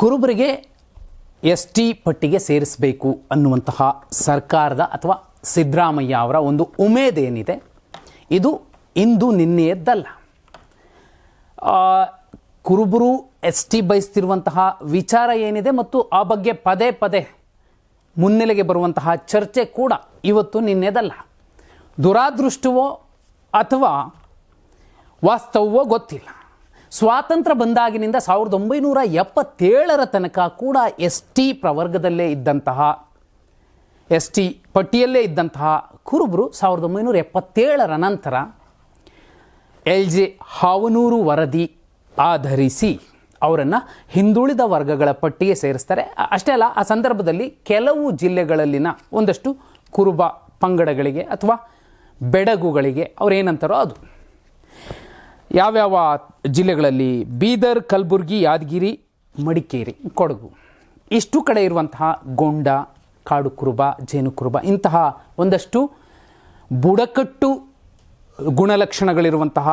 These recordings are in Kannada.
ಕುರುಬರಿಗೆ ಎಸ್ ಟಿ ಪಟ್ಟಿಗೆ ಸೇರಿಸಬೇಕು ಅನ್ನುವಂತಹ ಸರ್ಕಾರದ ಅಥವಾ ಸಿದ್ದರಾಮಯ್ಯ ಅವರ ಒಂದು ಉಮೇದೇನಿದೆ ಇದು ಇಂದು ನಿನ್ನೆಯದ್ದಲ್ಲ. ಕುರುಬರು ಎಸ್ ಟಿ ಬಯಸ್ತಿರುವಂತಹ ವಿಚಾರ ಏನಿದೆ ಮತ್ತು ಆ ಬಗ್ಗೆ ಪದೇ ಪದೇ ಮುನ್ನೆಲೆಗೆ ಬರುವಂತಹ ಚರ್ಚೆ ಕೂಡ ಇವತ್ತು ನಿನ್ನೆದಲ್ಲ. ದುರಾದೃಷ್ಟವೋ ಅಥವಾ ವಾಸ್ತವವೋ ಗೊತ್ತಿಲ್ಲ. ಸ್ವಾತಂತ್ರ್ಯ ಬಂದಾಗಿನಿಂದ ಸಾವಿರದ ಒಂಬೈನೂರ ಎಪ್ಪತ್ತೇಳರ ತನಕ ಕೂಡ ಎಸ್ ಟಿ ಪ್ರವರ್ಗದಲ್ಲೇ ಇದ್ದಂತಹ ಎಸ್ ಟಿ ಪಟ್ಟಿಯಲ್ಲೇ ಇದ್ದಂತಹ ಕುರುಬರು ಸಾವಿರದ ಒಂಬೈನೂರ ಎಪ್ಪತ್ತೇಳರ ನಂತರ ಎಲ್ ಜೆ ಹಾವನೂರು ವರದಿ ಆಧರಿಸಿ ಅವರನ್ನು ಹಿಂದುಳಿದ ವರ್ಗಗಳ ಪಟ್ಟಿಗೆ ಸೇರಿಸ್ತಾರೆ. ಅಷ್ಟೇ ಅಲ್ಲ, ಆ ಸಂದರ್ಭದಲ್ಲಿ ಕೆಲವು ಜಿಲ್ಲೆಗಳಲ್ಲಿನ ಒಂದಷ್ಟು ಕುರುಬ ಪಂಗಡಗಳಿಗೆ ಅಥವಾ ಬೆಡಗುಗಳಿಗೆ ಅವರೇನಂತಾರೋ ಅದು. ಯಾವ್ಯಾವ ಜಿಲ್ಲೆಗಳಲ್ಲಿ ಬೀದರ್, ಕಲಬುರ್ಗಿ, ಯಾದಗಿರಿ, ಮಡಿಕೇರಿ, ಕೊಡಗು, ಇಷ್ಟು ಕಡೆ ಇರುವಂತಹ ಗೊಂಡ, ಕಾಡು ಕುರುಬ, ಜೇನು ಕುರುಬ, ಇಂತಹ ಒಂದಷ್ಟು ಬುಡಕಟ್ಟು ಗುಣಲಕ್ಷಣಗಳಿರುವಂತಹ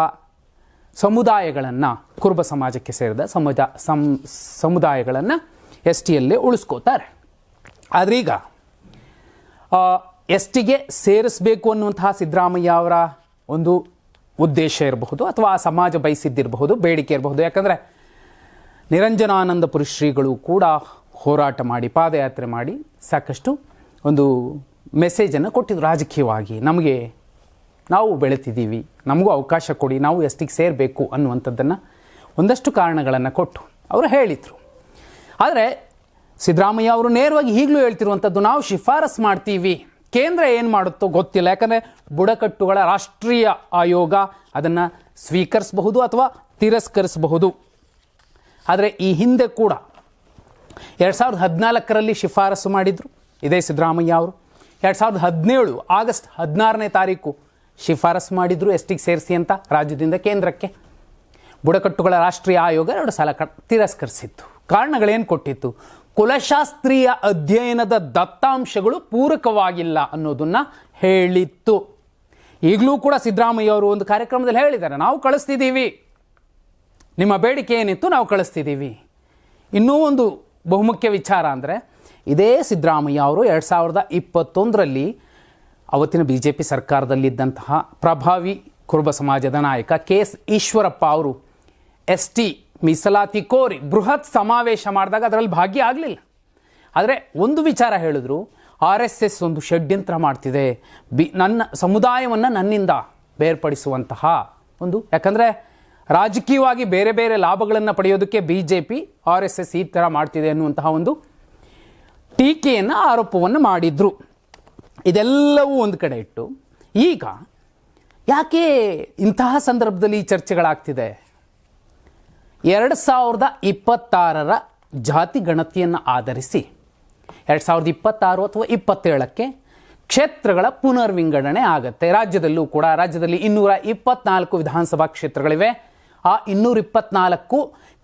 ಸಮುದಾಯಗಳನ್ನು ಕುರುಬ ಸಮಾಜಕ್ಕೆ ಸೇರಿದ ಸಮುದಾಯ ಸಂ, ಸಮುದಾಯಗಳನ್ನು ಎಸ್ ಟಿಯಲ್ಲೇ ಉಳಿಸ್ಕೋತಾರೆ. ಈಗ ಎಸ್ ಟಿಗೆ ಸೇರಿಸಬೇಕು ಅನ್ನುವಂತಹ ಸಿದ್ದರಾಮಯ್ಯ ಅವರ ಒಂದು ಉದ್ದೇಶ ಇರಬಹುದು ಅಥವಾ ಆ ಸಮಾಜ ಬಯಸಿದ್ದಿರಬಹುದು, ಬೇಡಿಕೆ ಇರಬಹುದು. ಯಾಕಂದರೆ ನಿರಂಜನಾನಂದಪುರಿ ಶ್ರೀಗಳು ಕೂಡ ಹೋರಾಟ ಮಾಡಿ, ಪಾದಯಾತ್ರೆ ಮಾಡಿ ಸಾಕಷ್ಟು ಒಂದು ಮೆಸೇಜನ್ನು ಕೊಟ್ಟಿದ್ರು ರಾಜಕೀಯವಾಗಿ. ನಮಗೆ ನಾವು ಬೆಳೆತಿದ್ದೀವಿ, ನಮಗೂ ಅವಕಾಶ ಕೊಡಿ, ನಾವು ಎಷ್ಟಿಗೆ ಸೇರಬೇಕು ಅನ್ನುವಂಥದ್ದನ್ನು ಒಂದಷ್ಟು ಕಾರಣಗಳನ್ನು ಕೊಟ್ಟು ಅವರು ಹೇಳಿದರು. ಆದರೆ ಸಿದ್ದರಾಮಯ್ಯ ಅವರು ನೇರವಾಗಿ ಈಗಲೂ ಹೇಳ್ತಿರುವಂಥದ್ದು, ನಾವು ಶಿಫಾರಸ್ ಮಾಡ್ತೀವಿ. ಕೇಂದ್ರ ಏನು ಮಾಡುತ್ತೋ ಗೊತ್ತಿಲ್ಲ. ಯಾಕಂದರೆ ಬುಡಕಟ್ಟುಗಳ ರಾಷ್ಟ್ರೀಯ ಆಯೋಗ ಅದನ್ನು ಸ್ವೀಕರಿಸಬಹುದು ಅಥವಾ ತಿರಸ್ಕರಿಸಬಹುದು. ಆದರೆ ಈ ಹಿಂದೆ ಕೂಡ ಎರಡು ಸಾವಿರದ ಹದಿನಾಲ್ಕರಲ್ಲಿ ಶಿಫಾರಸು ಮಾಡಿದರು. ಇದೇ ಸಿದ್ದರಾಮಯ್ಯ ಅವರು. ಎರಡು ಸಾವಿರದ ಹದಿನೇಳು ಆಗಸ್ಟ್ ಹದಿನಾರನೇ ತಾರೀಕು ಶಿಫಾರಸು ಮಾಡಿದರು ಎಷ್ಟಿಗೆ ಸೇರಿಸಿ ಅಂತ ರಾಜ್ಯದಿಂದ ಕೇಂದ್ರಕ್ಕೆ. ಬುಡಕಟ್ಟುಗಳ ರಾಷ್ಟ್ರೀಯ ಆಯೋಗ ಎರಡು ಸಲ ಕ, ತಿರಸ್ಕರಿಸಿತ್ತು. ಕಾರಣಗಳೇನು ಕೊಟ್ಟಿತ್ತು? ಕುಲಶಾಸ್ತ್ರೀಯ ಅಧ್ಯಯನದ ದತ್ತಾಂಶಗಳು ಪೂರಕವಾಗಿಲ್ಲ ಅನ್ನೋದನ್ನು ಹೇಳಿತ್ತು. ಈಗಲೂ ಕೂಡ ಸಿದ್ದರಾಮಯ್ಯ ಅವರು ಒಂದು ಕಾರ್ಯಕ್ರಮದಲ್ಲಿ ಹೇಳಿದ್ದಾರೆ, ನಾವು ಕಳಿಸ್ತಿದ್ದೀವಿ. ನಿಮ್ಮ ಬೇಡಿಕೆ ಏನಿತ್ತು ನಾವು ಕಳಿಸ್ತಿದ್ದೀವಿ. ಇನ್ನೂ ಒಂದು ಬಹುಮುಖ್ಯ ವಿಚಾರ ಅಂದರೆ, ಇದೇ ಸಿದ್ದರಾಮಯ್ಯ ಅವರು ಎರಡು ಸಾವಿರದ ಇಪ್ಪತ್ತೊಂದರಲ್ಲಿ ಅವತ್ತಿನ ಬಿ ಜೆ ಪಿ ಸರ್ಕಾರದಲ್ಲಿದ್ದಂತಹ ಪ್ರಭಾವಿ ಕುರುಬ ಸಮಾಜದ ನಾಯಕ ಕೆ ಎಸ್ ಈಶ್ವರಪ್ಪ ಅವರು, ಎಸ್ ಟಿ ಮೀಸಲಾತಿ ಕೋರಿ ಬೃಹತ್ ಸಮಾವೇಶ ಮಾಡಿದಾಗ ಅದರಲ್ಲಿ ಭಾಗಿಯಾಗಲಿಲ್ಲ ಆದರೆ ಒಂದು ವಿಚಾರ ಹೇಳಿದ್ರು, ಆರ್ ಎಸ್ ಎಸ್ ಒಂದು ಷಡ್ಯಂತ್ರ ಮಾಡ್ತಿದೆ. ಬಿ, ನನ್ನ ಸಮುದಾಯವನ್ನು ನನ್ನಿಂದ ಬೇರ್ಪಡಿಸುವಂತಹ ಒಂದು, ಯಾಕಂದರೆ ರಾಜಕೀಯವಾಗಿ ಬೇರೆ ಬೇರೆ ಲಾಭಗಳನ್ನು ಪಡೆಯೋದಕ್ಕೆ B J P R S S ಈ ಥರ ಮಾಡ್ತಿದೆ ಅನ್ನುವಂತಹ ಒಂದು ಟೀಕೆಯನ್ನು, ಆರೋಪವನ್ನು ಮಾಡಿದ್ರು. ಇದೆಲ್ಲವೂ ಒಂದು ಕಡೆ ಇಟ್ಟು ಈಗ ಯಾಕೆ ಇಂತಹ ಸಂದರ್ಭದಲ್ಲಿ ಈ ಚರ್ಚೆಗಳಾಗ್ತಿದೆ? ಎರಡು ಸಾವಿರದ ಇಪ್ಪತ್ತಾರರ ಜಾತಿ ಗಣತಿಯನ್ನು ಆಧರಿಸಿ, ಎರಡು ಸಾವಿರದ ಇಪ್ಪತ್ತಾರು ಅಥವಾ ಇಪ್ಪತ್ತೇಳಕ್ಕೆ ಕ್ಷೇತ್ರಗಳ ಪುನರ್ವಿಂಗಡಣೆ ಆಗುತ್ತೆ. ರಾಜ್ಯದಲ್ಲೂ ಕೂಡ, ರಾಜ್ಯದಲ್ಲಿ ಇನ್ನೂರ ಇಪ್ಪತ್ನಾಲ್ಕು ವಿಧಾನಸಭಾ ಕ್ಷೇತ್ರಗಳಿವೆ. ಆ ಇನ್ನೂರ ಇಪ್ಪತ್ನಾಲ್ಕು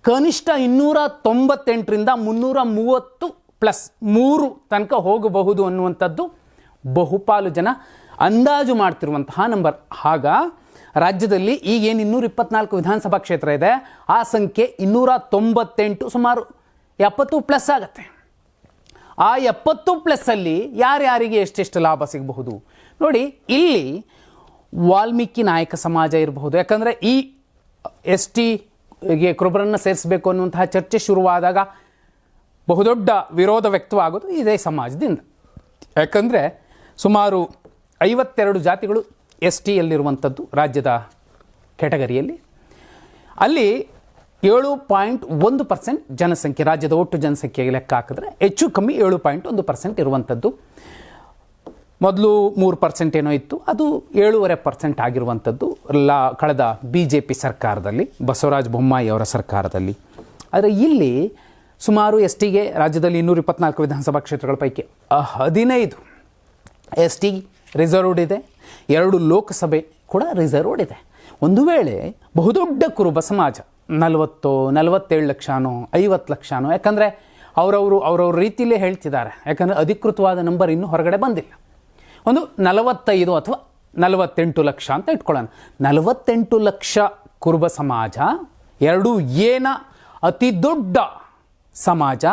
ಕನಿಷ್ಠ ಇನ್ನೂರ ತೊಂಬತ್ತೆಂಟರಿಂದ ಮುನ್ನೂರ ಮೂವತ್ತು ಪ್ಲಸ್ ಮೂರು ತನಕ ಹೋಗಬಹುದು ಅನ್ನುವಂಥದ್ದು ಬಹುಪಾಲು ಜನ ಅಂದಾಜು ಮಾಡ್ತಿರುವಂತಹ ನಂಬರ್. ಆಗ ರಾಜ್ಯದಲ್ಲಿ ಈಗೇನು ಇನ್ನೂರ ಇಪ್ಪತ್ನಾಲ್ಕು ವಿಧಾನಸಭಾ ಕ್ಷೇತ್ರ ಇದೆ. ಆ ಸಂಖ್ಯೆ ಇನ್ನೂರ ತೊಂಬತ್ತೆಂಟು ಸುಮಾರು. ಎಪ್ಪತ್ತು ಪ್ಲಸ್ ಆಗತ್ತೆ. ಆ ಎಪ್ಪತ್ತು ಪ್ಲಸ್ಸಲ್ಲಿ ಯಾರ್ಯಾರಿಗೆ ಎಷ್ಟೆಷ್ಟು ಲಾಭ ಸಿಗಬಹುದು? ನೋಡಿ, ಇಲ್ಲಿ ವಾಲ್ಮೀಕಿ ನಾಯಕ ಸಮಾಜ ಇರಬಹುದು. ಯಾಕಂದರೆ ಈ ಎಸ್ ಟಿಗೆ ಕುರುಬರನ್ನು ಸೇರಿಸಬೇಕು ಅನ್ನುವಂತಹ ಚರ್ಚೆ ಶುರುವಾದಾಗ ಬಹುದೊಡ್ಡ ವಿರೋಧ ವ್ಯಕ್ತವಾಗೋದು ಇದೇ ಸಮಾಜದಿಂದ. ಯಾಕಂದರೆ ಸುಮಾರು ಐವತ್ತೆರಡು ಜಾತಿಗಳು ಎಸ್ ಟಿಯಲ್ಲಿರುವಂಥದ್ದು ರಾಜ್ಯದ ಕ್ಯಾಟಗರಿಯಲ್ಲಿ. ಅಲ್ಲಿ ಏಳು ಪಾಯಿಂಟ್ ಒಂದು ಪರ್ಸೆಂಟ್ ಜನಸಂಖ್ಯೆ, ರಾಜ್ಯದ ಒಟ್ಟು ಜನಸಂಖ್ಯೆಗೆ ಲೆಕ್ಕ ಹಾಕಿದ್ರೆ ಹೆಚ್ಚು ಕಮ್ಮಿ ಏಳು ಪಾಯಿಂಟ್ ಒಂದು ಪರ್ಸೆಂಟ್ ಇರುವಂಥದ್ದು. ಮೊದಲು ಮೂರು ಪರ್ಸೆಂಟ್ ಏನೋ ಇತ್ತು, ಅದು ಏಳೂವರೆ ಪರ್ಸೆಂಟ್ ಆಗಿರುವಂಥದ್ದು ಲಾ, ಕಳೆದ ಬಿ ಜೆ ಪಿ ಸರ್ಕಾರದಲ್ಲಿ, ಬಸವರಾಜ ಬೊಮ್ಮಾಯಿ ಅವರ ಸರ್ಕಾರದಲ್ಲಿ. ಆದರೆ ಇಲ್ಲಿ ಸುಮಾರು ಎಸ್ ಟಿಗೆ, ರಾಜ್ಯದಲ್ಲಿ ಇನ್ನೂರ ಇಪ್ಪತ್ನಾಲ್ಕು ವಿಧಾನಸಭಾ ಕ್ಷೇತ್ರಗಳ ಪೈಕಿ ಹದಿನೈದು ಎಸ್ ಟಿ ರಿಸರ್ವ್ಡ್ ಇದೆ. ಎರಡು ಲೋಕಸಭೆ ಕೂಡ ರಿಸರ್ವ್ಡ್ ಇದೆ. ಒಂದು ವೇಳೆ ಬಹುದೊಡ್ಡ ಕುರುಬ ಸಮಾಜ, ನಲವತ್ತು, ನಲವತ್ತೇಳು ಲಕ್ಷನೋ, ಐವತ್ತು ಲಕ್ಷನೋ, ಯಾಕಂದರೆ ಅವರವರು ಅವರವ್ರ ರೀತಿಯಲ್ಲೇ ಹೇಳ್ತಿದ್ದಾರೆ. ಯಾಕಂದರೆ ಅಧಿಕೃತವಾದ ನಂಬರ್ ಇನ್ನೂ ಹೊರಗಡೆ ಬಂದಿಲ್ಲ. ಒಂದು ನಲವತ್ತೈದು ಅಥವಾ ನಲವತ್ತೆಂಟು ಲಕ್ಷ ಅಂತ ಇಟ್ಕೊಳ್ಳೋಣ. ನಲವತ್ತೆಂಟು ಲಕ್ಷ ಕುರುಬ ಸಮಾಜ ಎರಡು ಏನ ಅತಿ ದೊಡ್ಡ ಸಮಾಜ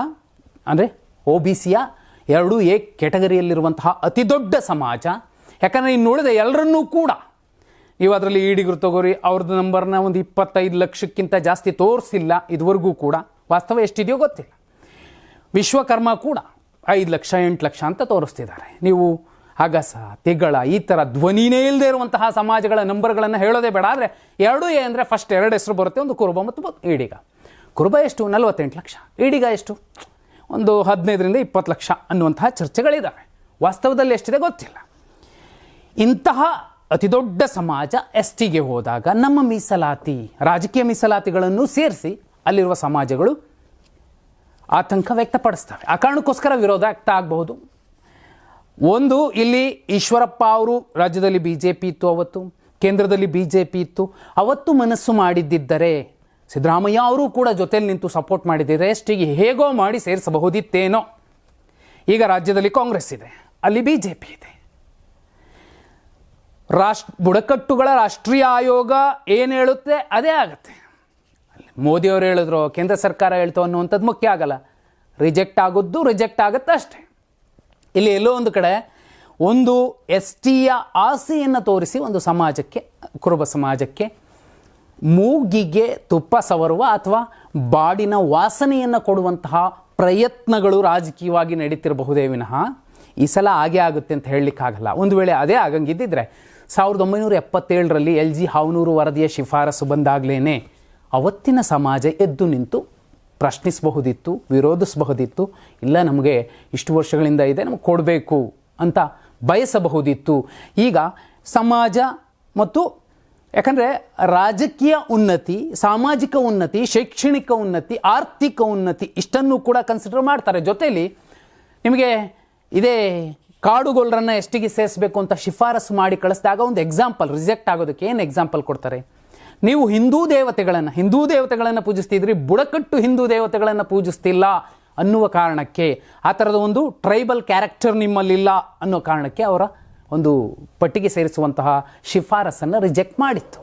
ಅಂದರೆ ಒ ಬಿ ಸಿಯ ಎರಡು ಎ ಕ್ಯಾಟಗರಿಯಲ್ಲಿರುವಂತಹ ಅತಿ ದೊಡ್ಡ ಸಮಾಜ ಯಾಕಂದರೆ ಇನ್ನು ಉಳಿದ ಎಲ್ಲರನ್ನೂ ಕೂಡ ನೀವು ಅದರಲ್ಲಿ ಈಡಿಗರು ತಗೋರಿ ಅವ್ರದ್ದು ನಂಬರ್ನ ಒಂದು ಇಪ್ಪತ್ತೈದು ಲಕ್ಷಕ್ಕಿಂತ ಜಾಸ್ತಿ ತೋರಿಸಿಲ್ಲ ಇದುವರೆಗೂ ಕೂಡ. ವಾಸ್ತವ ಎಷ್ಟಿದೆಯೋ ಗೊತ್ತಿಲ್ಲ. ವಿಶ್ವಕರ್ಮ ಕೂಡ ಐದು ಲಕ್ಷ, ಎಂಟು ಲಕ್ಷ ಅಂತ ತೋರಿಸ್ತಿದ್ದಾರೆ. ನೀವು ಅಗಸ, ತಿಗಳ, ಈ ಥರ ಧ್ವನಿನೇ ಇಲ್ಲದೆ ಇರುವಂತಹ ಸಮಾಜಗಳ ನಂಬರ್ಗಳನ್ನು ಹೇಳೋದೇ ಬೇಡ. ಆದರೆ ಎರಡು ಏ ಅಂದರೆ ಫಸ್ಟ್ ಎರಡು ಹೆಸರು ಬರುತ್ತೆ, ಒಂದು ಕುರುಬ ಮತ್ತು ಈಡಿಗ. ಕುರುಬ ಎಷ್ಟು? ನಲವತ್ತೆಂಟು ಲಕ್ಷ. ಈಡಿಗ ಎಷ್ಟು? ಒಂದು ಹದಿನೈದರಿಂದ ಇಪ್ಪತ್ತು ಲಕ್ಷ ಅನ್ನುವಂತಹ ಚರ್ಚೆಗಳಿದ್ದಾವೆ ವಾಸ್ತವದಲ್ಲಿ ಎಷ್ಟಿದೆ ಗೊತ್ತಿಲ್ಲ. ಇಂತಹ ಅತಿ ದೊಡ್ಡ ಸಮಾಜ ಎಸ್ ಟಿಗೆ ಹೋದಾಗ ನಮ್ಮ ಮೀಸಲಾತಿ, ರಾಜಕೀಯ ಮೀಸಲಾತಿಗಳನ್ನು ಸೇರಿಸಿ ಅಲ್ಲಿರುವ ಸಮಾಜಗಳು ಆತಂಕ ವ್ಯಕ್ತಪಡಿಸ್ತವೆ. ಆ ಕಾರಣಕ್ಕೋಸ್ಕರ ವಿರೋಧ ಆಗ್ತಾ ಆಗಬಹುದು. ಒಂದು, ಇಲ್ಲಿ ಈಶ್ವರಪ್ಪ ಅವರು ರಾಜ್ಯದಲ್ಲಿ ಬಿ ಜೆ ಪಿ ಇತ್ತು ಅವತ್ತು, ಕೇಂದ್ರದಲ್ಲಿ ಬಿ ಜೆ ಪಿ ಇತ್ತು. ಅವತ್ತು ಮನಸ್ಸು ಮಾಡಿದ್ದಿದ್ದರೆ ಸಿದ್ದರಾಮಯ್ಯ ಅವರು ಕೂಡ ಜೊತೆಲಿ ನಿಂತು ಸಪೋರ್ಟ್ ಮಾಡಿದ್ದರೆ ಎಷ್ಟಿಗೆ ಹೇಗೋ ಮಾಡಿ ಸೇರಿಸಬಹುದಿತ್ತೇನೋ. ಈಗ ರಾಜ್ಯದಲ್ಲಿ ಕಾಂಗ್ರೆಸ್ ಇದೆ, ಅಲ್ಲಿ ಬಿ ಜೆ ಪಿ ಇದೆ. ರಾಷ್ಟ್ರ, ಬುಡಕಟ್ಟುಗಳ ರಾಷ್ಟ್ರೀಯ ಆಯೋಗ ಏನು ಹೇಳುತ್ತೆ? ಅದೇ ಆಗುತ್ತೆ. ಮೋದಿಯವರು ಹೇಳಿದ್ರು, ಕೇಂದ್ರ ಸರ್ಕಾರ ಹೇಳ್ತು ಅನ್ನುವಂಥದ್ದು ಮುಖ್ಯ ಆಗಲ್ಲ. ರಿಜೆಕ್ಟ್ ಆಗೋದು ರಿಜೆಕ್ಟ್ ಆಗುತ್ತೆ ಅಷ್ಟೇ. ಇಲ್ಲಿ ಎಲ್ಲೋ ಒಂದು ಕಡೆ ಒಂದು ಎಸ್ ಟಿಯ ಆಸೆಯನ್ನು ತೋರಿಸಿ ಒಂದು ಸಮಾಜಕ್ಕೆ, ಕುರುಬ ಸಮಾಜಕ್ಕೆ ಮೂಗಿಗೆ ತುಪ್ಪ ಸವರುವ ಅಥವಾ ಬಾಡಿನ ವಾಸನೆಯನ್ನು ಕೊಡುವಂತಹ ಪ್ರಯತ್ನಗಳು ರಾಜಕೀಯವಾಗಿ ನಡೀತಿರಬಹುದೇ ವಿನಃ ಈ ಸಲ ಹಾಗೆ ಆಗುತ್ತೆ ಅಂತ ಹೇಳಲಿಕ್ಕಾಗಲ್ಲ. ಒಂದು ವೇಳೆ ಅದೇ ಆಗಂಗಿದ್ದಿದ್ರೆ ಸಾವಿರದ ಒಂಬೈನೂರ ಎಪ್ಪತ್ತೇಳರಲ್ಲಿ ಎಲ್ ಜಿ ಹಾವನೂರು ವರದಿಯ ಶಿಫಾರಸು ಬಂದಾಗಲೇ ಅವತ್ತಿನ ಸಮಾಜ ಎದ್ದು ನಿಂತು ಪ್ರಶ್ನಿಸಬಹುದಿತ್ತು, ವಿರೋಧಿಸಬಹುದಿತ್ತು, ಇಲ್ಲ ನಮಗೆ ಇಷ್ಟು ವರ್ಷಗಳಿಂದ ಇದೆ, ನಮಗೆ ಕೊಡಬೇಕು ಅಂತ ಬಯಸಬಹುದಿತ್ತು. ಈಗ ಸಮಾಜ ಮತ್ತು ಯಾಕಂದರೆ ರಾಜಕೀಯ ಉನ್ನತಿ, ಸಾಮಾಜಿಕ ಉನ್ನತಿ, ಶೈಕ್ಷಣಿಕ ಉನ್ನತಿ, ಆರ್ಥಿಕ ಉನ್ನತಿ ಇಷ್ಟನ್ನು ಕೂಡ ಕನ್ಸಿಡರ್ ಮಾಡ್ತಾರೆ. ಜೊತೆಯಲ್ಲಿ ನಿಮಗೆ ಇದೇ ಕಾಡುಗೊಲ್ಲರನ್ನು ಎಷ್ಟಿಗೆ ಸೇರಿಸಬೇಕು ಅಂತ ಶಿಫಾರಸು ಮಾಡಿ ಕಳಿಸಿದಾಗ ಒಂದು ಎಕ್ಸಾಂಪಲ್ ರಿಜೆಕ್ಟ್ ಆಗೋದಕ್ಕೆ ಏನು ಎಕ್ಸಾಂಪಲ್ ಕೊಡ್ತಾರೆ? ನೀವು ಹಿಂದೂ ದೇವತೆಗಳನ್ನು ಹಿಂದೂ ದೇವತೆಗಳನ್ನು ಪೂಜಿಸ್ತಿದ್ರಿ, ಬುಡಕಟ್ಟು ಹಿಂದೂ ದೇವತೆಗಳನ್ನು ಪೂಜಿಸ್ತಿಲ್ಲ ಅನ್ನುವ ಕಾರಣಕ್ಕೆ, ಆ ಥರದ ಒಂದು ಟ್ರೈಬಲ್ ಕ್ಯಾರೆಕ್ಟರ್ ನಿಮ್ಮಲ್ಲಿಲ್ಲ ಅನ್ನೋ ಕಾರಣಕ್ಕೆ ಅವರ ಒಂದು ಪಟ್ಟಿಗೆ ಸೇರಿಸುವಂತಹ ಶಿಫಾರಸನ್ನು ರಿಜೆಕ್ಟ್ ಮಾಡಿತ್ತು.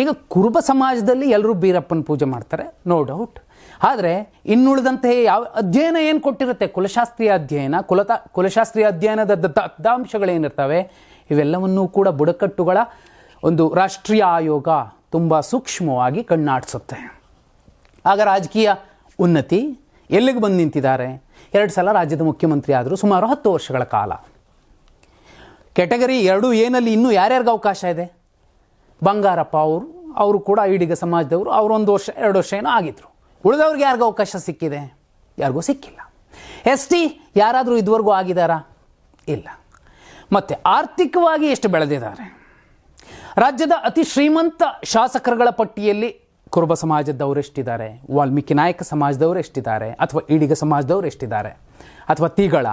ಈಗ ಕುರುಬ ಸಮಾಜದಲ್ಲಿ ಎಲ್ಲರೂ ಬೀರಪ್ಪನ ಪೂಜೆ ಮಾಡ್ತಾರೆ ನೋ ಡೌಟ್ ಆದರೆ ಇನ್ನುಳಿದಂತೆ ಯಾವ ಅಧ್ಯಯನ ಏನು ಕೊಟ್ಟಿರುತ್ತೆ? ಕುಲಶಾಸ್ತ್ರೀಯ ಅಧ್ಯಯನ, ಕುಲತ, ಕುಲಶಾಸ್ತ್ರೀಯ ಅಧ್ಯಯನದ ದತ್ತ- ದತ್ತಾಂಶಗಳೇನಿರ್ತವೆ? ಇವೆಲ್ಲವನ್ನೂ ಕೂಡ ಬುಡಕಟ್ಟುಗಳ ಒಂದು ರಾಷ್ಟ್ರೀಯ ಆಯೋಗ ತುಂಬ ಸೂಕ್ಷ್ಮವಾಗಿ ಕಣ್ಣಾಡಿಸುತ್ತೆ. ಆಗ ರಾಜಕೀಯ ಉನ್ನತಿ ಎಲ್ಲಿಗೆ ಬಂದು ನಿಂತಿದ್ದಾರೆ? ಎರಡು ಸಲ ರಾಜ್ಯದ ಮುಖ್ಯಮಂತ್ರಿ ಆದರೂ ಸುಮಾರು ಹತ್ತು ವರ್ಷಗಳ ಕಾಲ. ಕೆಟಗರಿ ಎರಡು ಏನಲ್ಲಿ ಇನ್ನೂ ಯಾರ್ಯಾರಿಗೆ ಅವಕಾಶ ಇದೆ? ಬಂಗಾರಪ್ಪ ಅವರು ಅವರು ಕೂಡ ಈಡಿಗ ಸಮಾಜದವರು ಅವರೊಂದು ವರ್ಷ, ಎರಡು ವರ್ಷ ಏನೋ ಆಗಿದ್ರು. ಉಳಿದವ್ರಿಗೆ ಯಾರಿಗೂ ಅವಕಾಶ ಸಿಕ್ಕಿದೆ? ಯಾರಿಗೂ ಸಿಕ್ಕಿಲ್ಲ. ಎಸ್ ಟಿ ಯಾರಾದರೂ ಇದುವರೆಗೂ ಆಗಿದ್ದಾರಾ ಇಲ್ಲ. ಮತ್ತು ಆರ್ಥಿಕವಾಗಿ ಎಷ್ಟು ಬೆಳೆದಿದ್ದಾರೆ? ರಾಜ್ಯದ ಅತಿ ಶ್ರೀಮಂತ ಶಾಸಕರುಗಳ ಪಟ್ಟಿಯಲ್ಲಿ ಕುರುಬ ಸಮಾಜದವರು ಎಷ್ಟಿದ್ದಾರೆ? ವಾಲ್ಮೀಕಿ ನಾಯಕ ಸಮಾಜದವರು ಎಷ್ಟಿದ್ದಾರೆ? ಅಥವಾ ಈಡಿಗ ಸಮಾಜದವರು ಎಷ್ಟಿದ್ದಾರೆ? ಅಥವಾ ತಿಗಳ?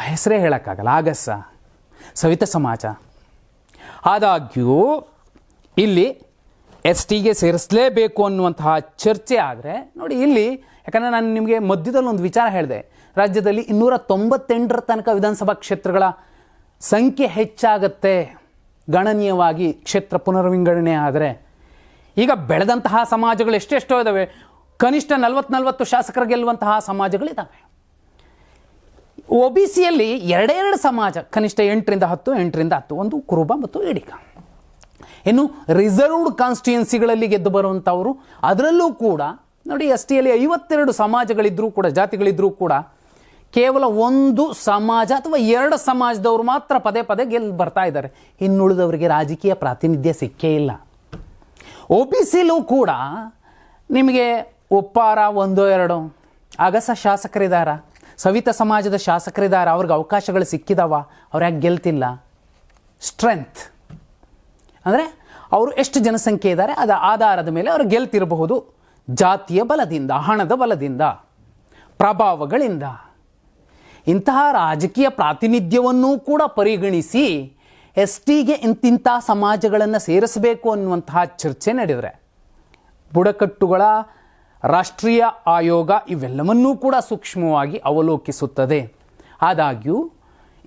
ಹೆಸರೇ ಹೇಳೋಕ್ಕಾಗಲ್ಲ. ಆಗಸ್ಸ. ಸವಿತ ಸಮಾಜ. ಆದಾಗ್ಯೂ, ಇಲ್ಲಿ ಎಸ್ ಟಿಗೆ ಸೇರಿಸಲೇಬೇಕು ಅನ್ನುವಂತಹ ಚರ್ಚೆ ಆದರೆ, ನೋಡಿ ಇಲ್ಲಿ, ಯಾಕಂದರೆ ನಾನು ನಿಮಗೆ ಮಧ್ಯದಲ್ಲಿ ಒಂದು ವಿಚಾರ ಹೇಳಿದೆ. ರಾಜ್ಯದಲ್ಲಿ ಇನ್ನೂರ ತೊಂಬತ್ತೆಂಟರ ತನಕ ವಿಧಾನಸಭಾ ಕ್ಷೇತ್ರಗಳ ಸಂಖ್ಯೆ ಹೆಚ್ಚಾಗತ್ತೆ. ಗಣನೀಯವಾಗಿ ಕ್ಷೇತ್ರ ಪುನರ್ವಿಂಗಡಣೆ ಆದರೆ. ಈಗ ಬೆಳೆದಂತಹ ಸಮಾಜಗಳು ಎಷ್ಟೆಷ್ಟೋ ಇದ್ದಾವೆ ಕನಿಷ್ಠ ನಲ್ವತ್ತು ನಲ್ವತ್ತು ಶಾಸಕರು ಗೆಲ್ಲುವಂತಹ ಸಮಾಜಗಳಿದ್ದಾವೆ ಒ ಬಿ ಸಿಯಲ್ಲಿ ಎರಡೆರಡು ಸಮಾಜ, ಕನಿಷ್ಠ ಎಂಟರಿಂದ ಹತ್ತು ಎಂಟರಿಂದ ಹತ್ತು, ಒಂದು ಕುರುಬ ಮತ್ತು ಈಡಿಗ ಇನ್ನು ರಿಸರ್ವ್ಡ್ ಕಾನ್ಸ್ಟಿಟ್ಯೂನ್ಸಿಗಳಲ್ಲಿ ಗೆದ್ದು ಬರುವಂಥವರು, ಅದರಲ್ಲೂ ಕೂಡ, ನೋಡಿ ಎಸ್ ಟಿಯಲ್ಲಿ ಐವತ್ತೆರಡು ಸಮಾಜಗಳಿದ್ದರೂ ಕೂಡ ಜಾತಿಗಳಿದ್ದರೂ ಕೂಡ, ಕೇವಲ ಒಂದು ಸಮಾಜ ಅಥವಾ ಎರಡು ಸಮಾಜದವರು ಮಾತ್ರ ಪದೇ ಪದೇ ಗೆಲ್, ಬರ್ತಾ ಇದ್ದಾರೆ. ಇನ್ನುಳಿದವರಿಗೆ ರಾಜಕೀಯ ಪ್ರಾತಿನಿಧ್ಯ ಸಿಕ್ಕೇ ಇಲ್ಲ. ಒ ಬಿ ಸಿಲೂ ಕೂಡ ನಿಮಗೆ ಒಪ್ಪಾರ, ಒಂದೋ ಎರಡೋ? ಅಗಸ ಶಾಸಕರಿದಾರ. ಸವಿತ ಸಮಾಜದ ಶಾಸಕರಿದಾರ. ಅವ್ರಿಗೆ ಅವಕಾಶಗಳು ಸಿಕ್ಕಿದಾವ. ಅವ್ರು ಯಾಕೆ ಗೆಲ್ತಿಲ್ಲ. ಸ್ಟ್ರೆಂತ್. ಅಂದರೆ ಅವರು ಎಷ್ಟು ಜನಸಂಖ್ಯೆ ಇದ್ದಾರೆ ಅದರ ಆಧಾರದ ಮೇಲೆ ಅವರು ಗೆಲ್ತಿರಬಹುದು. ಜಾತಿಯ ಬಲದಿಂದ, ಹಣದ ಬಲದಿಂದ, ಪ್ರಭಾವಗಳಿಂದ. ಇಂತಹ ರಾಜಕೀಯ ಪ್ರಾತಿನಿಧ್ಯವನ್ನೂ ಕೂಡ ಪರಿಗಣಿಸಿ ಎಸ್ ಟಿಗೆ ಇಂತಿಂಥ ಸಮಾಜಗಳನ್ನು ಸೇರಿಸಬೇಕು ಅನ್ನುವಂತಹ ಚರ್ಚೆ ನಡೆದರೆ, ಬುಡಕಟ್ಟುಗಳ ರಾಷ್ಟ್ರೀಯ ಆಯೋಗ ಇವೆಲ್ಲವನ್ನೂ ಕೂಡ ಸೂಕ್ಷ್ಮವಾಗಿ ಅವಲೋಕಿಸುತ್ತದೆ. ಆದಾಗ್ಯೂ,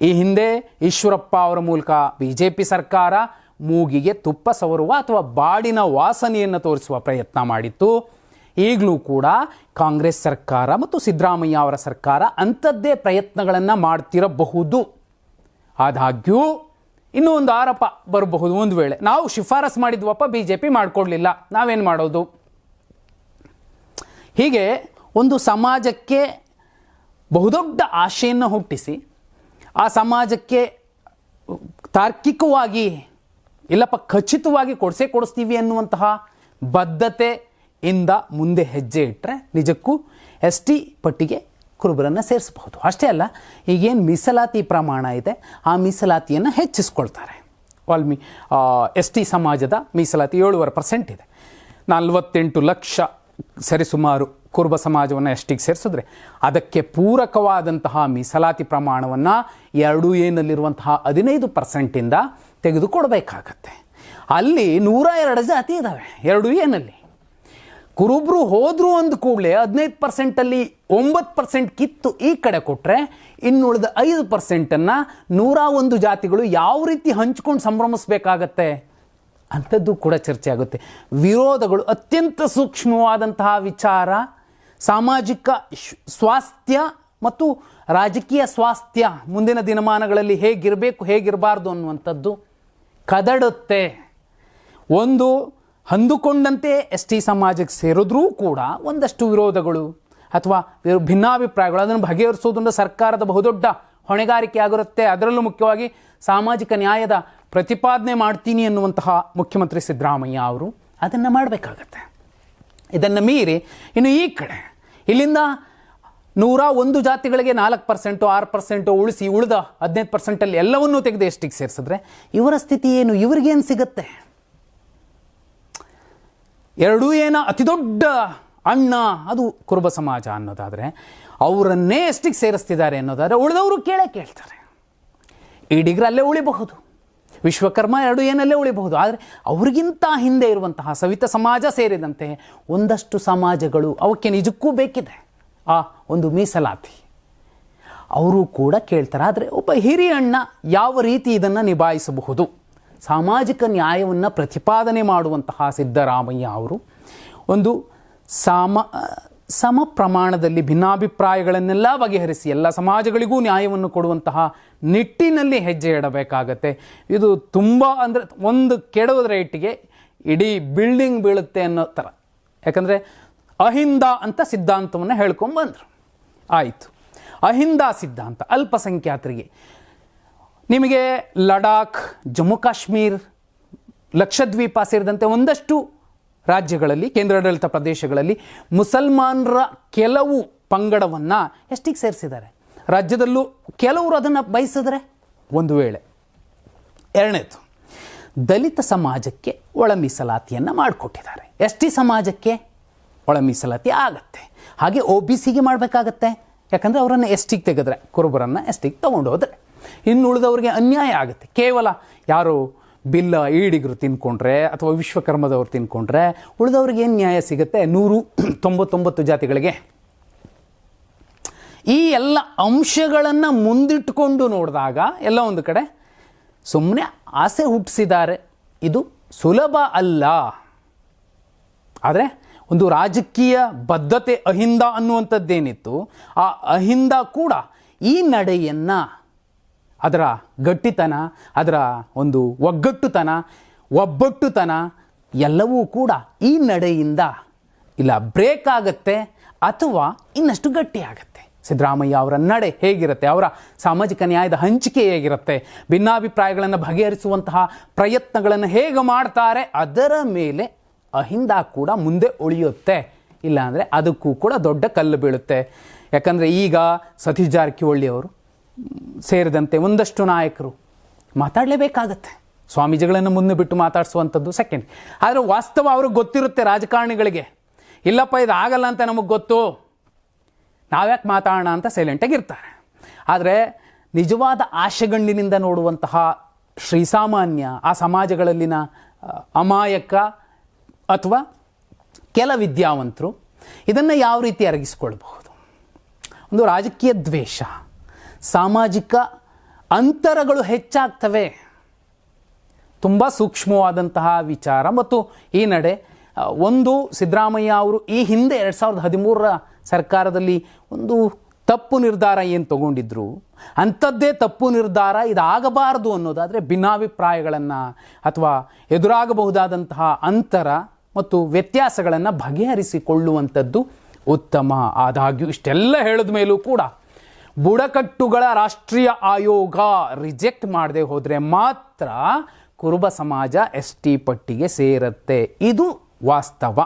ಈ ಹಿಂದೆ ಈಶ್ವರಪ್ಪ ಅವರ ಮೂಲಕ ಬಿ ಜೆ ಪಿ ಸರ್ಕಾರ ಮೂಗಿಗೆ ತುಪ್ಪ ಸವರುವ ಅಥವಾ ಬಾಡಿನ ವಾಸನೆಯನ್ನು ತೋರಿಸುವ ಪ್ರಯತ್ನ ಮಾಡಿತ್ತು. ಈಗಲೂ ಕೂಡ ಕಾಂಗ್ರೆಸ್ ಸರ್ಕಾರ ಮತ್ತು ಸಿದ್ದರಾಮಯ್ಯ ಅವರ ಸರ್ಕಾರ ಅಂಥದ್ದೇ ಪ್ರಯತ್ನಗಳನ್ನು ಮಾಡ್ತಿರಬಹುದು. ಆದಾಗ್ಯೂ ಇನ್ನೂ ಒಂದು ಆರೋಪ ಬರಬಹುದು ಒಂದು ವೇಳೆ. ನಾವು ಶಿಫಾರಸ್ ಮಾಡಿದ್ವಪ್ಪ ಬಿ ಜೆ ಪಿ ಮಾಡಿಕೊಡ್ಲಿಲ್ಲ. ನಾವೇನು ಮಾಡೋದು? ಹೀಗೆ ಒಂದು ಸಮಾಜಕ್ಕೆ ಬಹುದೊಡ್ಡ ಆಶೆಯನ್ನು ಹುಟ್ಟಿಸಿ, ಆ ಸಮಾಜಕ್ಕೆ ತಾರ್ಕಿಕವಾಗಿ ಇಲ್ಲಪ್ಪ, ಖಚಿತವಾಗಿ ಕೊಡಿಸೇ ಕೊಡಿಸ್ತೀವಿ ಅನ್ನುವಂತಹ ಬದ್ಧತೆ ಇಂದ ಮುಂದೆ ಹೆಜ್ಜೆ ಇಟ್ಟರೆ ನಿಜಕ್ಕೂ ಎಸ್ ಟಿ ಪಟ್ಟಿಗೆ ಕುರುಬರನ್ನು ಸೇರಿಸಬಹುದು. ಅಷ್ಟೇ ಅಲ್ಲ, ಈಗೇನು ಮೀಸಲಾತಿ ಪ್ರಮಾಣ ಇದೆ, ಆ ಮೀಸಲಾತಿಯನ್ನು ಹೆಚ್ಚಿಸ್ಕೊಳ್ತಾರೆ. ವಾಲ್ಮಿ ಎಸ್ ಟಿ ಸಮಾಜದ ಮೀಸಲಾತಿ ಏಳುವರೆ ಪರ್ಸೆಂಟ್ ಇದೆ. ನಲವತ್ತೆಂಟು ಲಕ್ಷ ಸರಿಸುಮಾರು ಕುರುಬ ಸಮಾಜವನ್ನು ಎಷ್ಟಿಗೆ ಸೇರಿಸಿದ್ರೆ ಅದಕ್ಕೆ ಪೂರಕವಾದಂತಹ ಮೀಸಲಾತಿ ಪ್ರಮಾಣವನ್ನು ಎರಡು ಏನಲ್ಲಿರುವಂತಹ ಹದಿನೈದು ಪರ್ಸೆಂಟಿಂದ ತೆಗೆದುಕೊಡ್ಬೇಕಾಗತ್ತೆ. ಅಲ್ಲಿ ನೂರ ಎರಡು ಜಾತಿ ಇದ್ದಾವೆ ಎರಡು ಏನಲ್ಲಿ ಕುರುಬ್ರು ಹೋದ್ರು ಅಂದ ಕೂಡಲೇ ಹದಿನೈದು ಪರ್ಸೆಂಟಲ್ಲಿ ಒಂಬತ್ತು ಪರ್ಸೆಂಟ್ ಕಿತ್ತು ಈ ಕಡೆ ಕೊಟ್ಟರೆ ಇನ್ನುಳಿದ ಐದು ಪರ್ಸೆಂಟನ್ನು ನೂರ ಒಂದು ಜಾತಿಗಳು ಯಾವ ರೀತಿ ಹಂಚ್ಕೊಂಡು ಸಂಭ್ರಮಿಸ್ಬೇಕಾಗತ್ತೆ ಅಂಥದ್ದು ಕೂಡ ಚರ್ಚೆ ಆಗುತ್ತೆ. ವಿರೋಧಗಳು ಅತ್ಯಂತ ಸೂಕ್ಷ್ಮವಾದಂತಹ ವಿಚಾರ, ಸಾಮಾಜಿಕ ಸ್ವಾಸ್ಥ್ಯ ಮತ್ತು ರಾಜಕೀಯ ಸ್ವಾಸ್ಥ್ಯ ಮುಂದಿನ ದಿನಮಾನಗಳಲ್ಲಿ ಹೇಗಿರಬೇಕು ಹೇಗಿರಬಾರ್ದು ಅನ್ನುವಂಥದ್ದು. ಕದಡುತ್ತೆ. ಒಂದು ಅಂದುಕೊಂಡಂತೆ ಎಸ್ ಟಿ ಸಮಾಜಕ್ಕೆ ಸೇರಿದ್ರೂ ಕೂಡ ಒಂದಷ್ಟು ವಿರೋಧಗಳು ಅಥವಾ ಭಿನ್ನಾಭಿಪ್ರಾಯಗಳು. ಅದನ್ನು ಬಗೆಹರಿಸೋದ್ರಿಂದ ಸರ್ಕಾರದ ಬಹುದೊಡ್ಡ ಹೊಣೆಗಾರಿಕೆ ಆಗಿರುತ್ತೆ ಅದರಲ್ಲೂ ಮುಖ್ಯವಾಗಿ ಸಾಮಾಜಿಕ ನ್ಯಾಯದ ಪ್ರತಿಪಾದನೆ ಮಾಡ್ತೀನಿ ಎನ್ನುವಂತಹ ಮುಖ್ಯಮಂತ್ರಿ ಸಿದ್ದರಾಮಯ್ಯ ಅವರು ಅದನ್ನು ಮಾಡಬೇಕಾಗತ್ತೆ. ಇದನ್ನು ಮೀರಿ ಇನ್ನು ಈ ಕಡೆ ಇಲ್ಲಿಂದ ನೂರ ಒಂದು ಜಾತಿಗಳಿಗೆ ನಾಲ್ಕು ಪರ್ಸೆಂಟು, ಆರು ಪರ್ಸೆಂಟು ಉಳಿಸಿ ಉಳಿದ ಹದಿನೈದು ಪರ್ಸೆಂಟಲ್ಲಿ ಎಲ್ಲವನ್ನೂ ತೆಗೆದು ಎಷ್ಟಿಗೆ ಸೇರಿಸಿದ್ರೆ ಇವರ ಸ್ಥಿತಿ ಏನು ಇವ್ರಿಗೇನು ಸಿಗುತ್ತೆ? ಎರಡೂ ಏನ ಅತಿ ದೊಡ್ಡ ಅಣ್ಣ, ಅದು ಕುರುಬ ಸಮಾಜ ಅನ್ನೋದಾದರೆ ಅವರನ್ನೇ ಎಷ್ಟಿಗೆ ಸೇರಿಸ್ತಿದ್ದಾರೆ ಅನ್ನೋದಾದರೆ ಉಳಿದವರು ಕೇಳೇ ಕೇಳ್ತಾರೆ. ಈಡಿಗ್ರ ಅಲ್ಲೇ ಉಳಿಬಹುದು. ವಿಶ್ವಕರ್ಮ ಎರಡು ಏನಲ್ಲೇ ಉಳಿಬಹುದು. ಆದರೆ ಅವ್ರಿಗಿಂತ ಹಿಂದೆ ಇರುವಂತಹ ಸವಿತ ಸಮಾಜ ಸೇರಿದಂತೆ ಒಂದಷ್ಟು ಸಮಾಜಗಳು ಅವಕ್ಕೆ ನಿಜಕ್ಕೂ ಬೇಕಿದೆ. ಆ ಒಂದು ಮೀಸಲಾತಿ. ಅವರು ಕೂಡ ಕೇಳ್ತಾರೆ, ಆದರೆ ಒಬ್ಬ ಹಿರಿಯಣ್ಣ ಯಾವ ರೀತಿ ಇದನ್ನು ನಿಭಾಯಿಸಬಹುದು? ಸಾಮಾಜಿಕ ನ್ಯಾಯವನ್ನು ಪ್ರತಿಪಾದನೆ ಮಾಡುವಂತಹ ಸಿದ್ದರಾಮಯ್ಯ ಅವರು ಒಂದು ಸಾಮ ಸಮ ಪ್ರಮಾಣದಲ್ಲಿ ಭಿನ್ನಾಭಿಪ್ರಾಯಗಳನ್ನೆಲ್ಲ ಬಗೆಹರಿಸಿ ಎಲ್ಲ ಸಮಾಜಗಳಿಗೂ ನ್ಯಾಯವನ್ನು ಕೊಡುವಂತಹ ನಿಟ್ಟಿನಲ್ಲಿ ಹೆಜ್ಜೆ ಇಡಬೇಕಾಗತ್ತೆ. ಇದು ತುಂಬ ಅಂದರೆ ಒಂದು ಕೆಡವದ ರೇಟಿಗೆ ಇಡೀ ಬಿಲ್ಡಿಂಗ್ ಬೀಳುತ್ತೆ ಅನ್ನೋ ಥರ ಯಾಕಂದರೆ ಅಹಿಂದ ಅಂತ ಸಿದ್ಧಾಂತವನ್ನು ಹೇಳ್ಕೊಂಡು ಬಂದರು. ಆಯಿತು. ಅಹಿಂದ ಸಿದ್ಧಾಂತ, ಅಲ್ಪಸಂಖ್ಯಾತರಿಗೆ. ನಿಮಗೆ ಲಡಾಖ್, ಜಮ್ಮು ಕಾಶ್ಮೀರ್, ಲಕ್ಷದ್ವೀಪ ಸೇರಿದಂತೆ ಒಂದಷ್ಟು ರಾಜ್ಯಗಳಲ್ಲಿ, ಕೇಂದ್ರಾಡಳಿತ ಪ್ರದೇಶಗಳಲ್ಲಿ ಮುಸಲ್ಮಾನರ ಕೆಲವು ಪಂಗಡವನ್ನು ಎಷ್ಟಿಗೆ ಸೇರಿಸಿದ್ದಾರೆ? ರಾಜ್ಯದಲ್ಲೂ ಕೆಲವರು ಅದನ್ನು ಬಯಸಿದ್ರೆ ಒಂದು ವೇಳೆ. ಎರಡನೇದು, ದಲಿತ ಸಮಾಜಕ್ಕೆ ಒಳ ಮೀಸಲಾತಿಯನ್ನು ಮಾಡಿಕೊಟ್ಟಿದ್ದಾರೆ. ಎಸ್ ಟಿ ಸಮಾಜಕ್ಕೆ? ಒಳ ಮೀಸಲಾತಿ ಆಗತ್ತೆ. ಹಾಗೆ ಒ ಬಿ ಸಿಗೆ ಮಾಡಬೇಕಾಗತ್ತೆ. ಯಾಕಂದರೆ ಅವರನ್ನು ಎಸ್ ಟಿಗೆ ತೆಗೆದ್ರೆ, ಕುರುಬರನ್ನು ಎಸ್ ಟಿಗೆ ತೊಗೊಂಡು ಹೋದರೆ. ಇನ್ನು ಉಳಿದವರಿಗೆ ಅನ್ಯಾಯ ಆಗುತ್ತೆ. ಕೇವಲ ಯಾರು ಬಿಲ್ಲ, ಈಡಿಗರು ತಿನ್ಕೊಂಡ್ರೆ ಅಥವಾ ವಿಶ್ವಕರ್ಮದವ್ರು ತಿನ್ಕೊಂಡ್ರೆ ಉಳಿದವ್ರಿಗೆ ಏನು ನ್ಯಾಯ ಸಿಗುತ್ತೆ? ನೂರು ತೊಂಬತ್ತೊಂಬತ್ತು ಜಾತಿಗಳಿಗೆ. ಈ ಎಲ್ಲ ಅಂಶಗಳನ್ನು ಮುಂದಿಟ್ಟುಕೊಂಡು ನೋಡಿದಾಗ ಎಲ್ಲ ಒಂದು ಕಡೆ ಸುಮ್ಮನೆ ಆಸೆ ಹುಟ್ಟಿಸಿದ್ದಾರೆ. ಇದು ಸುಲಭ ಅಲ್ಲ. ಆದರೆ ಒಂದು ರಾಜಕೀಯ ಬದ್ಧತೆ ಅಹಿಂದ ಅನ್ನುವಂಥದ್ದೇನಿತ್ತು, ಆ ಅಹಿಂದ ಕೂಡ ಈ ನಡೆಯನ್ನು ಅದರ ಗಟ್ಟಿತನ, ಅದರ ಒಂದು ಒಗ್ಗಟ್ಟುತನ, ಒಬ್ಬಟ್ಟುತನ ಎಲ್ಲವೂ ಕೂಡ ಈ ನಡೆಯಿಂದ ಇಲ್ಲ ಬ್ರೇಕ್ ಆಗುತ್ತೆ ಅಥವಾ ಇನ್ನಷ್ಟು ಗಟ್ಟಿಯಾಗತ್ತೆ. ಸಿದ್ದರಾಮಯ್ಯ ಅವರ ನಡೆ ಹೇಗಿರುತ್ತೆ, ಅವರ ಸಾಮಾಜಿಕ ನ್ಯಾಯದ ಹಂಚಿಕೆ ಹೇಗಿರುತ್ತೆ, ಭಿನ್ನಾಭಿಪ್ರಾಯಗಳನ್ನು ಬಗೆಹರಿಸುವಂತಹ ಪ್ರಯತ್ನಗಳನ್ನು ಹೇಗೆ ಮಾಡ್ತಾರೆ, ಅದರ ಮೇಲೆ ಅಹಿಂದ ಕೂಡ ಮುಂದೆ ಉಳಿಯುತ್ತೆ. ಇಲ್ಲಾಂದರೆ ಅದಕ್ಕೂ ಕೂಡ ದೊಡ್ಡ ಕಲ್ಲು ಬೀಳುತ್ತೆ. ಯಾಕಂದರೆ ಈಗ ಸತೀಶ್ ಜಾರಕಿಹೊಳಿ ಅವರು ಸೇರಿದಂತೆ ಒಂದಷ್ಟು ನಾಯಕರು ಮಾತಾಡಲೇಬೇಕಾಗತ್ತೆ. ಸ್ವಾಮೀಜಿಗಳನ್ನು ಮುಂದೆ ಬಿಟ್ಟು ಮಾತಾಡಿಸುವಂಥದ್ದು ಸೆಕೆಂಡ್ ಆದರೆ ವಾಸ್ತವ ಅವ್ರಿಗೆ ಗೊತ್ತಿರುತ್ತೆ ರಾಜಕಾರಣಿಗಳಿಗೆ. ಇಲ್ಲಪ್ಪ ಇದು ಆಗಲ್ಲ ಅಂತ ನಮಗೆ ಗೊತ್ತು. ನಾವ್ಯಾಕೆ ಮಾತಾಡೋಣ ಅಂತ ಸೈಲೆಂಟಾಗಿ ಇರ್ತಾರೆ. ಆದರೆ ನಿಜವಾದ ಆಶೆಗಣ್ಣಿನಿಂದ ನೋಡುವಂತಹ ಶ್ರೀಸಾಮಾನ್ಯ ಆ ಸಮಾಜಗಳಲ್ಲಿನ ಅಮಾಯಕ ಅಥವಾ ಕೆಲ ವಿದ್ಯಾವಂತರು ಇದನ್ನು ಯಾವ ರೀತಿ ಅರಗಿಸ್ಕೊಳ್ಬಹುದು? ಒಂದು ರಾಜಕೀಯ ದ್ವೇಷ, ಸಾಮಾಜಿಕ ಅಂತರಗಳು ಹೆಚ್ಚಾಗ್ತವೆ. ತುಂಬ ಸೂಕ್ಷ್ಮವಾದಂತಹ ವಿಚಾರ ಮತ್ತು ಈ ನಡೆ ಒಂದು ಸಿದ್ದರಾಮಯ್ಯ ಅವರು ಈ ಹಿಂದೆ ಎರಡು ಸಾವಿರದ ಹದಿಮೂರರ ಸರ್ಕಾರದಲ್ಲಿ ಒಂದು ತಪ್ಪು ನಿರ್ಧಾರ ಏನು ತಗೊಂಡಿದ್ರು? ಅಂಥದ್ದೇ ತಪ್ಪು ನಿರ್ಧಾರ ಇದಾಗಬಾರದು ಅನ್ನೋದಾದರೆ ಭಿನ್ನಾಭಿಪ್ರಾಯಗಳನ್ನು ಅಥವಾ ಎದುರಾಗಬಹುದಾದಂತಹ ಅಂತರ ಮತ್ತು ವ್ಯತ್ಯಾಸಗಳನ್ನು ಬಗೆಹರಿಸಿಕೊಳ್ಳುವಂಥದ್ದು ಉತ್ತಮ. ಆದಾಗ್ಯೂ ಇಷ್ಟೆಲ್ಲ ಹೇಳಿದ ಮೇಲೂ ಕೂಡ ಬುಡಕಟ್ಟುಗಳ ರಾಷ್ಟ್ರೀಯ ಆಯೋಗ ರಿಜೆಕ್ಟ್ ಮಾಡದೆ ಹೋದರೆ ಮಾತ್ರ ಕುರುಬ ಸಮಾಜ ಎಸ್ ಟಿ ಪಟ್ಟಿಗೆ ಸೇರುತ್ತೆ. ಇದು ವಾಸ್ತವ.